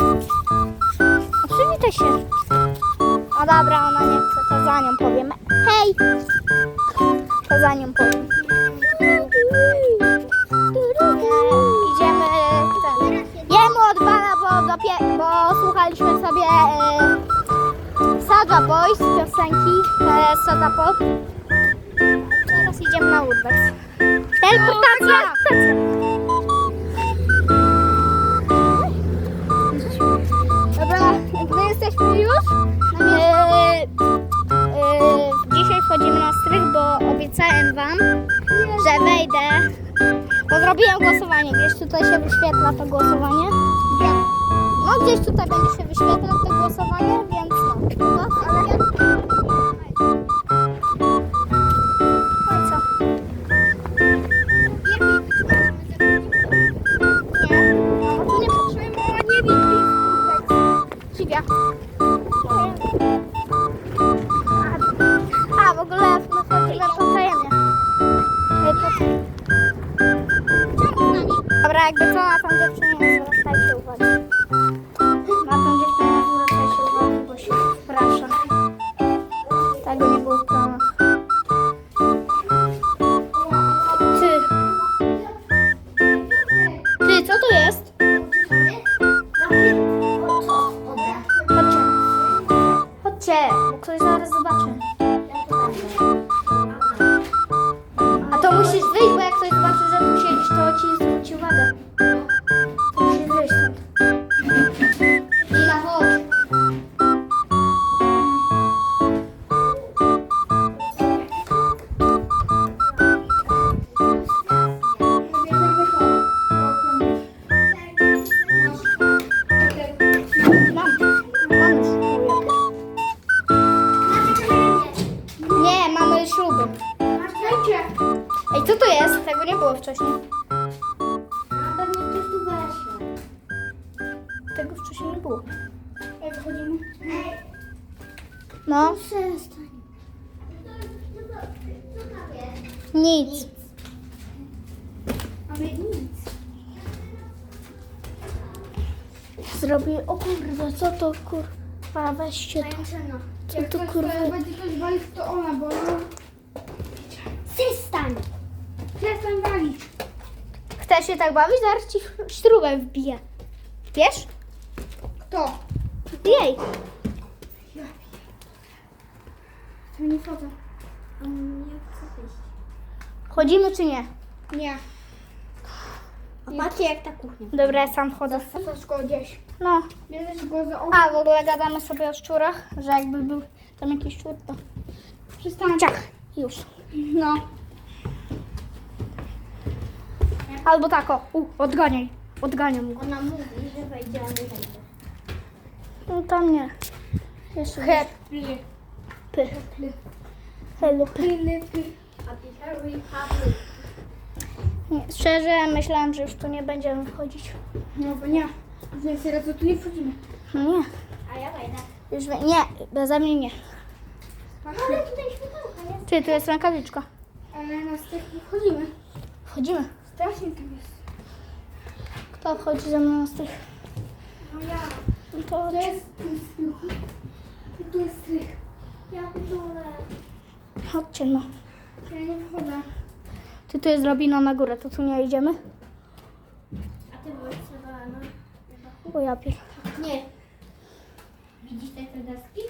No, Przywitaj się. A dobra, ona nie chce, to za nią powiem. Hej! To za nią powiem. Idziemy. Jemu odbala, bo, dopie, bo słuchaliśmy sobie e, Saga Boys piosenki e, Saga Pop. Teraz idziemy na Urbex. Teleportacja! Jesteśmy już, e, e, dzisiaj wchodzimy na strych, bo obiecałem wam, że wejdę, bo zrobiłem głosowanie. Gdzieś tutaj się wyświetla to głosowanie. No gdzieś tutaj będzie się wyświetlać to głosowanie, więc no. no ale jakby co na tą dziewczynę nie zwracajcie uwagi. Na tą dziewczynę nie zwracajcie uwagi, bo się wprasza. Tego nie było w planach. Ty. Ty, co to jest? Chodźcie. Chodźcie, bo ktoś zaraz zobaczy. A to musisz było. Jak wchodzimy? No, Przestań. nic. Mamy nic. Zrobię. O kurde, co to kurwa? Weźcie to. Co Jak to ktoś kurwa? tutaj będzie coś walić, to ona, bo ona... Przestań. Przestań walić. Chcesz się tak bawić? Zaraz ci śrubę wbiję. Wiesz? Kto? Jej. To nie wchodzę. Um, nie chcę wyjść. Chodzimy czy nie? Nie. A patrzcie jak ta kuchnia. Dobra, ja sam chodzę. Zasadzasz go gdzieś. No. Bierzesz go za. A, w ogóle gadamy sobie o szczurach, że jakby był tam jakiś szczur, to Przestań. ciach, już. No. Albo tak, o, u, odganiaj. Odganiam go. Ona mówi, że wejdzie, a nie wejdzie. No tam nie. Jeszcze Hep. py. Helu, py. Nie, szczerze myślałam, że już tu nie będziemy wchodzić. No bo nie. Więc teraz to tu nie wchodzimy. No nie, A ja wejdę. już we, nie, beze mnie nie. Ale tutaj światełka jest. Ty, tu jest rękawiczka. Ale na styk nie wchodzimy. Wchodzimy. Strasznie tam jest. Kto wchodzi ze mną z tych? No ja. No to To jest strych. Tu jest strych. Ja pitole. chodźcie no. Ja nie wchodzę. Ty tu jest drabina na górę, to tu nie idziemy? A ty byłeś trzeba, no. O ja pier... Nie. Widzisz te te deski?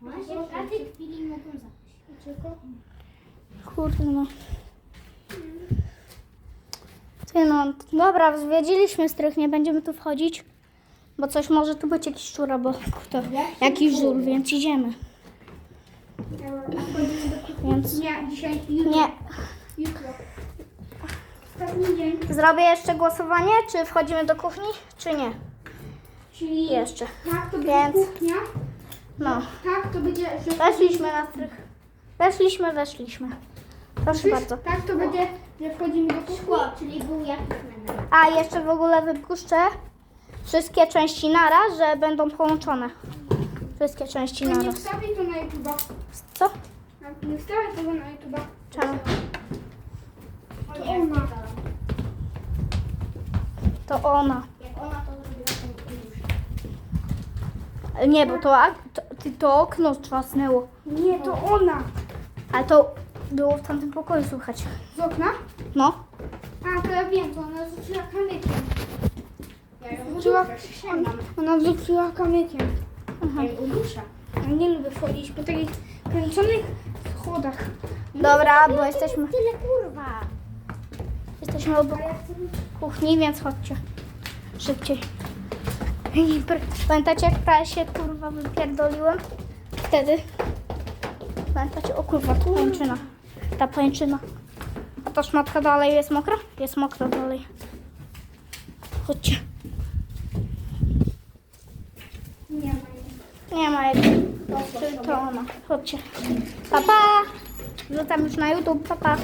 Właśnie w każdej chwili mogą zapaść. Kurde no. Ty no, dobra, zwiedziliśmy strych, nie będziemy tu wchodzić. Bo coś może tu być jakiś szczur albo kto, jakiś żul, więc idziemy. Wchodzimy do kuchni. Więc Nie, dzisiaj, jutro. nie. Jutro. Ostatni dzień. Zrobię jeszcze głosowanie, czy wchodzimy do kuchni, czy nie. Czyli Jeszcze. tak to będzie Więc- kuchnia. No. Tak to będzie, że... Weszliśmy na strych. Weszliśmy, weszliśmy. Proszę bardzo. Tak to będzie, że wchodzimy do kuchni. czyli był jakiś menel. A jeszcze w ogóle wypuszczę wszystkie części naraz, że będą połączone. Wszystkie części Nie naraz. wstawię to na YouTube'a. Co? Nie wstawię tego na YouTube'a. Czemu? To ona. To ona. Jak ona to zrobiła. Ale Nie, bo to, ak- to, ty- to okno trzasnęło. Nie, to ona. Ale to było w tamtym pokoju słychać. Z okna? No. A, to ja wiem, to ona rzuciła kamykiem. Rzuciła, ona, ona rzuciła kamykiem. Aha. Ja nie lubię wchodzić po takich kręconych schodach. Dobra, bo jesteśmy, Tyle kurwa. jesteśmy obok kuchni, więc chodźcie. Szybciej. Pamiętacie jak prawie się kurwa wypierdoliłem? Wtedy. Pamiętacie? O kurwa, ta pajęczyna. Ta pajęczyna. A ta szmatka dalej jest mokra? Jest mokra dalej. Chodźcie. Nie ma jej. Nie ma. Czyli to ona. Chodźcie. Pa, pa. Wrzucam już na YouTube. Pa, pa.